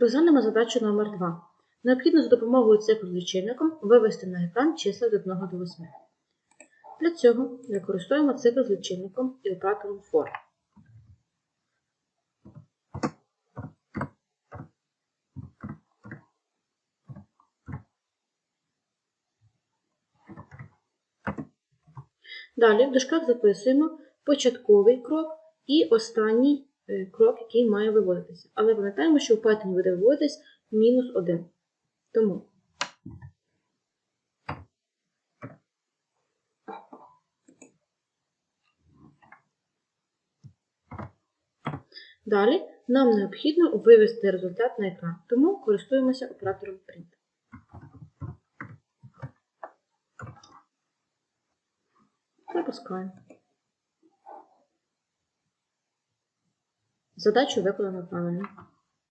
Розглянемо задачу номер 2. Необхідно за допомогою з лічильником вивести на екран числа від 1 до 8. Для цього використовуємо цифри з лічильником і оператором for. Далі в дужках записуємо початковий крок і останній крок, який має виводитися. Але пам'ятаємо, що в Python буде виводитись мінус 1. Тому далі нам необхідно вивести результат на екран, тому користуємося оператором print. Запускаємо. Задачу виконано правильно.